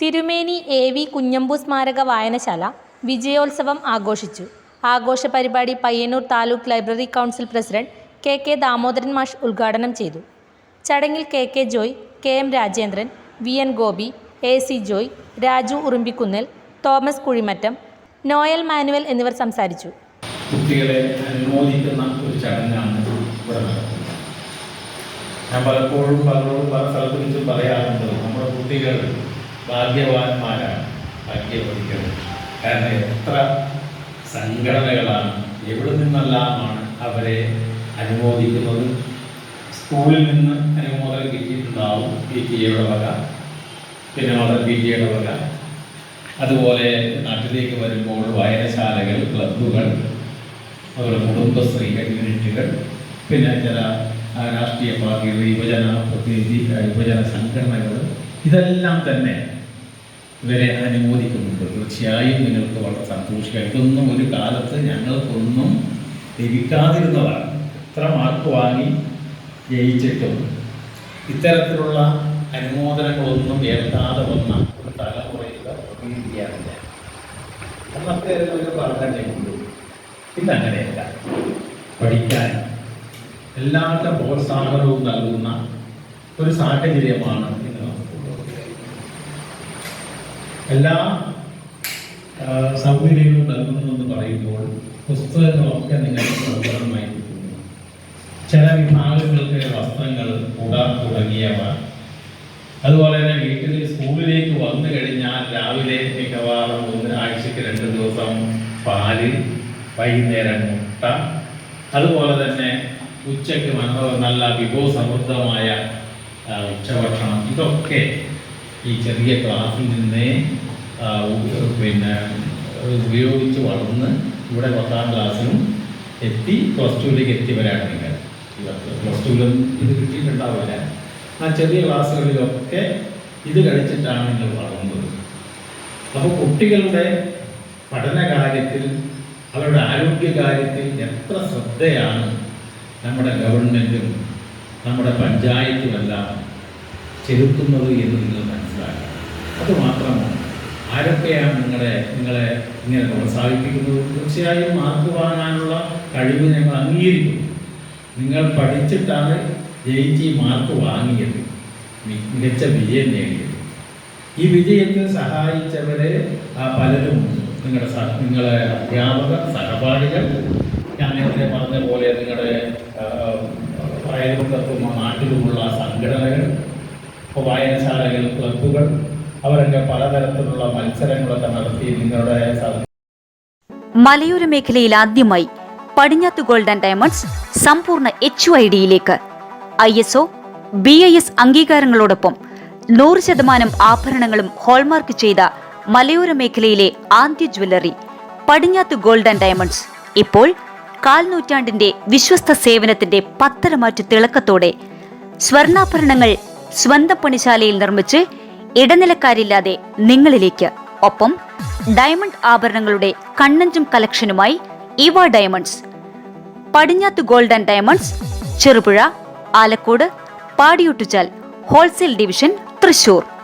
തിരുമേനി A V Kunhambu സ്മാരക വായനശാല വിജയോത്സവം ആഘോഷിച്ചു. ആഘോഷ പരിപാടി Payyanur taluk library council president K K Damodaran മാഷ് ഉദ്ഘാടനം ചെയ്തു. ചടങ്ങിൽ K K Joy K M Rajendran V N Gopi A C Joy Raju Urumbikunnil Thomas Kuzhimattam Noel Manuel എന്നിവർ സംസാരിച്ചു. കുട്ടികളെ അനുമോദിക്കുന്ന ഒരു ചടങ്ങാണ് ഇവിടെ നടക്കുന്നത്. ഞാൻ പലപ്പോഴും പലരോടും പല സ്ഥലത്ത് വെച്ചും പറയാറുണ്ട് നമ്മുടെ കുട്ടികൾ ഭാഗ്യവാന്മാരാണ് ഭാഗ്യവതികൾ. കാരണം എത്ര സംഘടനകളാണ് എവിടെ നിന്നെല്ലാമാണ് അവരെ അനുമോദിക്കുന്നത്? സ്കൂളിൽ നിന്ന് അനുമോദനം കിട്ടിയിട്ടുണ്ടാവും പി ടി എയുടെ വക പിന്നെ മദർ പി ടി എയുടെ വക. അതുപോലെ നാട്ടിലേക്ക് വരുമ്പോൾ വായനശാലകൾ ക്ലബ്ബുകൾ അതുപോലെ കുടുംബശ്രീ യൂണിറ്റുകൾ പിന്നെ ചില രാഷ്ട്രീയ പാർട്ടികൾ യുവജന പ്രതിനിധി യുവജന സംഘടനകൾ. ഇതെല്ലാം തന്നെ ഇവരെ അനുമോദിക്കുന്നുണ്ട്. തീർച്ചയായും നിങ്ങൾക്ക് വളരെ സന്തോഷിക്കാം ഇതൊന്നും ഒരു കാലത്ത് ഞങ്ങൾക്കൊന്നും ലഭിക്കാതിരുന്നതാണ്. എത്ര മാർക്ക് വാങ്ങി ജയിച്ചിട്ടും ഇത്തരത്തിലുള്ള അനുമോദനങ്ങളൊന്നും ഏൽക്കാതെ വന്ന ഒരു പ്രതീതിയാണില്ല അന്നത്തെ ഒരു പറഞ്ഞേ ഉള്ളൂ ഇതങ്ങനെയല്ല. പഠിക്കാൻ എല്ലാവരുടെ പ്രോത്സാഹനവും നൽകുന്ന ഒരു സാഹചര്യമാണ് എല്ലാ സൗകര്യങ്ങളും നൽകുന്നുവെന്ന് പറയുമ്പോൾ പുസ്തകങ്ങളൊക്കെ നിങ്ങൾക്ക് സൗകര്യമായി ചില വിഭാഗങ്ങൾക്ക് വസ്ത്രങ്ങൾ കുട തുടങ്ങിയവ. അതുപോലെ തന്നെ വീട്ടിൽ സ്കൂളിലേക്ക് വന്നു കഴിഞ്ഞാൽ രാവിലെ മിക്കവാറും ഒന്ന് ആഴ്ചക്ക് രണ്ട് ദിവസം പാൽ വൈകുന്നേരം മുട്ട. അതുപോലെ തന്നെ ഉച്ചയ്ക്ക് മനോ നല്ല വിഭവസമൃദ്ധമായ ഉച്ചഭക്ഷണം. ഇതൊക്കെ ഈ ചെറിയ ക്ലാസ്സിൽ നിന്നേ പിന്നെ ഉപയോഗിച്ച് വളർന്ന് ഇവിടെ പത്താം ക്ലാസ്സിലും എത്തി പ്ലസ് ടുവിലേക്ക് എത്തിയവരാണ് നിങ്ങൾ. പ്ലസ് ടുവിലും ഇത് കിട്ടിയിട്ടുണ്ടാവില്ല. ആ ചെറിയ ക്ലാസ്സുകളിലൊക്കെ ഇത് കഴിച്ചിട്ടാണ് നിങ്ങൾ വളർന്നത്. അപ്പോൾ കുട്ടികളുടെ പഠന കാര്യത്തിൽ അവരുടെ ആരോഗ്യ കാര്യത്തിൽ എത്ര ശ്രദ്ധയാണ് നമ്മുടെ ഗവൺമെന്റും നമ്മുടെ പഞ്ചായത്തുമെല്ലാം ചെലുത്തുന്നത് എന്ന് നിങ്ങൾ അതുമാത്രമല്ല ആരൊക്കെയാണ് നിങ്ങളെ നിങ്ങളെ ഇങ്ങനെ പ്രോത്സാഹിപ്പിക്കുന്നത് തീർച്ചയായും മാർക്ക് വാങ്ങാനുള്ള കഴിവ് ഞങ്ങൾ അംഗീകരിക്കുന്നു. നിങ്ങൾ പഠിച്ചിട്ടാണ് ജയിച്ച് ഈ മാർക്ക് വാങ്ങിയത്. മികച്ച വിജയം നേടിയത്. ഈ വിജയത്തിന് സഹായിച്ചവരെ പലരുമുണ്ട് നിങ്ങളുടെ സഹ നിങ്ങളെ അധ്യാപകർ സഹപാഠികൾ. ഞാൻ നേരത്തെ പറഞ്ഞ പോലെ നിങ്ങളുടെ അയൽപക്കത്തും നാട്ടിലുമുള്ള സംഘടനകൾ വായനശാലകൾ ക്ലബ്ബുകൾ അവരൊക്കെ പലതരത്തിലുള്ള മത്സരങ്ങളൊക്കെ നടത്തി നിങ്ങളുടെ മലയോര മേഖലയിൽ ആദ്യമായി പടിഞ്ഞാത്ത് ഗോൾഡ് ആൻഡ് ഡയമണ്ട്സ് സമ്പൂർണ എച്ച് ഐ ഡിയിലേക്ക് I S O B I S അംഗീകാരങ്ങളോടൊപ്പം നൂറ് ശതമാനം ആഭരണങ്ങളും ഹോൾമാർക്ക് ചെയ്ത മലയോര മേഖലയിലെ ആദ്യ jewellery Padinjath gold and diamonds. ഇപ്പോൾ കാൽനൂറ്റാണ്ടിന്റെ വിശ്വസ്ത സേവനത്തിന്റെ പത്തരമാറ്റു തിളക്കത്തോടെ സ്വർണാഭരണങ്ങൾ സ്വന്തം പണിശാലയിൽ നിർമ്മിച്ച് ഇടനിലക്കാരില്ലാതെ നിങ്ങളിലേക്ക്. ഒപ്പം ഡയമണ്ട് ആഭരണങ്ങളുടെ കണ്ണഞ്ചും കളക്ഷനുമായി ഇവ diamonds Padinjath gold and diamonds Cherupuzha Alakode Padiyottuchal wholesale division Thrissur.